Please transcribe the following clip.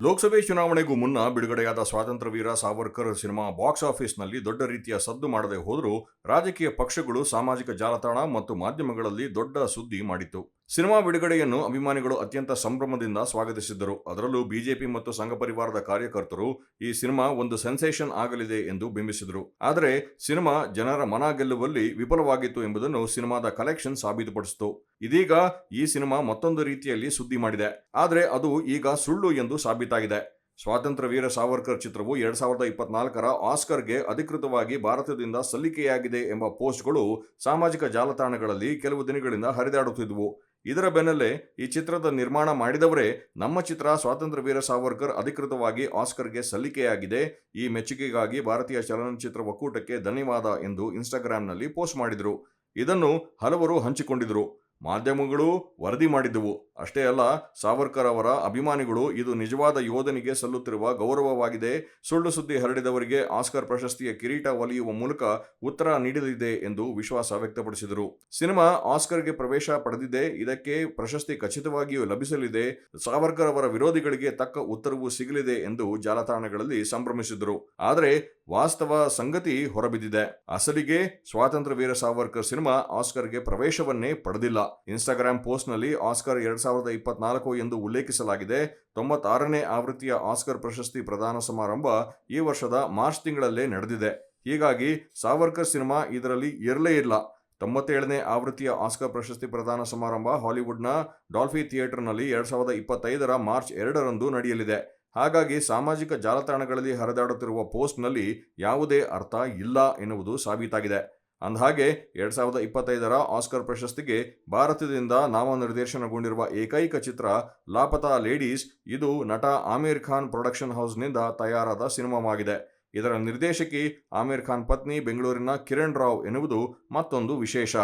ಲೋಕಸಭೆ ಚುನಾವಣೆಗೂ ಮುನ್ನ ಬಿಡುಗಡೆಯಾದ ಸ್ವಾತಂತ್ರ್ಯ ವೀರ ಸಾವರ್ಕರ್ ಸಿನಿಮಾ ಬಾಕ್ಸ್ ಆಫೀಸ್ನಲ್ಲಿ ದೊಡ್ಡ ರೀತಿಯ ಸದ್ದು ಮಾಡದೆ ಹೋದರೂ ರಾಜಕೀಯ ಪಕ್ಷಗಳು ಸಾಮಾಜಿಕ ಜಾಲತಾಣ ಮತ್ತು ಮಾಧ್ಯಮಗಳಲ್ಲಿ ದೊಡ್ಡ ಸುದ್ದಿ ಮಾಡಿತ್ತು. ಸಿನಿಮಾ ಬಿಡುಗಡೆಯನ್ನು ಅಭಿಮಾನಿಗಳು ಅತ್ಯಂತ ಸಂಭ್ರಮದಿಂದ ಸ್ವಾಗತಿಸಿದ್ದರು. ಅದರಲ್ಲೂ ಬಿಜೆಪಿ ಮತ್ತು ಸಂಘ ಪರಿವಾರದ ಕಾರ್ಯಕರ್ತರು ಈ ಸಿನಿಮಾ ಒಂದು ಸೆನ್ಸೇಷನ್ ಆಗಲಿದೆ ಎಂದು ಬಿಂಬಿಸಿದರು. ಆದರೆ ಸಿನಿಮಾ ಜನರ ಮನ ಗೆಲ್ಲುವಲ್ಲಿ ವಿಫಲವಾಗಿತ್ತು ಎಂಬುದನ್ನು ಸಿನಿಮಾದ ಕಲೆಕ್ಷನ್ ಸಾಬೀತುಪಡಿಸಿತು. ಇದೀಗ ಈ ಸಿನಿಮಾ ಮತ್ತೊಂದು ರೀತಿಯಲ್ಲಿ ಸುದ್ದಿ ಮಾಡಿದೆ. ಆದರೆ ಅದು ಈಗ ಸುಳ್ಳು ಎಂದು ಸಾಬೀತಾಗಿದೆ. ಸ್ವಾತಂತ್ರ್ಯ ವೀರ ಸಾವರ್ಕರ್ ಚಿತ್ರವು ಎರಡ್ ಸಾವಿರದ ಇಪ್ಪತ್ನಾಲ್ಕರ ಆಸ್ಕರ್ಗೆ ಅಧಿಕೃತವಾಗಿ ಭಾರತದಿಂದ ಸಲ್ಲಿಕೆಯಾಗಿದೆ ಎಂಬ ಪೋಸ್ಟ್ಗಳು ಸಾಮಾಜಿಕ ಜಾಲತಾಣಗಳಲ್ಲಿ ಕೆಲವು ದಿನಗಳಿಂದ ಹರಿದಾಡುತ್ತಿದ್ವು. ಇದರ ಬೆನ್ನಲ್ಲೇ ಈ ಚಿತ್ರದ ನಿರ್ಮಾಣ ಮಾಡಿದವರೇ ನಮ್ಮ ಚಿತ್ರ ಸ್ವಾತಂತ್ರ್ಯ ವೀರ ಸಾವರ್ಕರ್ ಅಧಿಕೃತವಾಗಿ ಆಸ್ಕರ್ಗೆ ಸಲ್ಲಿಕೆಯಾಗಿದೆ. ಈ ಮೆಚ್ಚುಗೆಗಾಗಿ ಭಾರತೀಯ ಚಲನಚಿತ್ರ ಒಕ್ಕೂಟಕ್ಕೆ ಧನ್ಯವಾದ ಎಂದು ಇನ್ಸ್ಟಾಗ್ರಾಂನಲ್ಲಿ ಪೋಸ್ಟ್ ಮಾಡಿದರು. ಇದನ್ನು ಹಲವರು ಹಂಚಿಕೊಂಡಿದ್ರು. ಮಾಧ್ಯಮಗಳು ವರದಿ ಮಾಡಿದ್ದವು. ಅಷ್ಟೇ ಅಲ್ಲ, ಸಾವರ್ಕರ್ ಅವರ ಅಭಿಮಾನಿಗಳು ಇದು ನಿಜವಾದ ಯೋಧನಿಗೆ ಸಲ್ಲುತ್ತಿರುವ ಗೌರವವಾಗಿದೆ. ಸುಳ್ಳು ಸುದ್ದಿ ಹರಡಿದವರಿಗೆ ಆಸ್ಕರ್ ಪ್ರಶಸ್ತಿಯ ಕಿರೀಟ ಒಲಿಯುವ ಮೂಲಕ ಉತ್ತರ ನೀಡಲಿದೆ ಎಂದು ವಿಶ್ವಾಸ ವ್ಯಕ್ತಪಡಿಸಿದರು. ಸಿನಿಮಾ ಆಸ್ಕರ್ಗೆ ಪ್ರವೇಶ ಪಡೆದಿದೆ. ಇದಕ್ಕೆ ಪ್ರಶಸ್ತಿ ಖಚಿತವಾಗಿಯೂ ಲಭಿಸಲಿದೆ. ಸಾವರ್ಕರ್ ಅವರ ವಿರೋಧಿಗಳಿಗೆ ತಕ್ಕ ಉತ್ತರವೂ ಸಿಗಲಿದೆ ಎಂದು ಜಾಲತಾಣಗಳಲ್ಲಿ ಸಂಭ್ರಮಿಸಿದರು. ಆದರೆ ವಾಸ್ತವ ಸಂಗತಿ ಹೊರಬಿದ್ದಿದೆ. ಅಸಲಿಗೆ ಸ್ವಾತಂತ್ರ್ಯ ವೀರ ಸಾವರ್ಕರ್ ಸಿನಿಮಾ ಆಸ್ಕರ್ಗೆ ಪ್ರವೇಶವನ್ನೇ ಪಡೆದಿಲ್ಲ. ಇನ್ಸ್ಟಾಗ್ರಾಂ ಪೋಸ್ಟ್ನಲ್ಲಿ ಆಸ್ಕರ್ ಎರಡ್ ಸಾವಿರದ ಇಪ್ಪತ್ನಾಲ್ಕು ಎಂದು ಉಲ್ಲೇಖಿಸಲಾಗಿದೆ. ತೊಂಬತ್ತಾರನೇ ಆವೃತ್ತಿಯ ಆಸ್ಕರ್ ಪ್ರಶಸ್ತಿ ಪ್ರದಾನ ಸಮಾರಂಭ ಈ ವರ್ಷದ ಮಾರ್ಚ್ ತಿಂಗಳಲ್ಲೇ ನಡೆದಿದೆ. ಹೀಗಾಗಿ ಸಾವರ್ಕರ್ ಸಿನಿಮಾ ಇದರಲ್ಲಿ ಇರಲೇ ಇಲ್ಲ. ತೊಂಬತ್ತೇಳನೇ ಆವೃತ್ತಿಯ ಆಸ್ಕರ್ ಪ್ರಶಸ್ತಿ ಪ್ರದಾನ ಸಮಾರಂಭ ಹಾಲಿವುಡ್ನ ಡಾಲ್ಫಿ ಥಿಯೇಟರ್ನಲ್ಲಿ ಎರಡ್ ಸಾವಿರದ ಇಪ್ಪತ್ತೈದರ ಮಾರ್ಚ್ ಎರಡರಂದು ನಡೆಯಲಿದೆ. ಹಾಗಾಗಿ ಸಾಮಾಜಿಕ ಜಾಲತಾಣಗಳಲ್ಲಿ ಹರಿದಾಡುತ್ತಿರುವ ಪೋಸ್ಟ್ನಲ್ಲಿ ಯಾವುದೇ ಅರ್ಥ ಇಲ್ಲ ಎನ್ನುವುದು ಸಾಬೀತಾಗಿದೆ. ಅಂದಹಾಗೆ, ಎರಡ್ ಸಾವಿರದ ಇಪ್ಪತ್ತೈದರ ಆಸ್ಕರ್ ಪ್ರಶಸ್ತಿಗೆ ಭಾರತದಿಂದ ನಾಮನಿರ್ದೇಶನಗೊಂಡಿರುವ ಏಕೈಕ ಚಿತ್ರ ಲಾಪತಾ ಲೇಡೀಸ್, ಇದು ನಟ ಆಮೀರ್ ಖಾನ್ ಪ್ರೊಡಕ್ಷನ್ ಹೌಸ್ನಿಂದ ತಯಾರಾದ ಸಿನಿಮಾವಾಗಿದೆ. ಇದರ ನಿರ್ದೇಶಕಿ ಆಮೀರ್ ಖಾನ್ ಪತ್ನಿ ಬೆಂಗಳೂರಿನ ಕಿರಣ್ ರಾವ್ ಎನ್ನುವುದು ಮತ್ತೊಂದು ವಿಶೇಷ.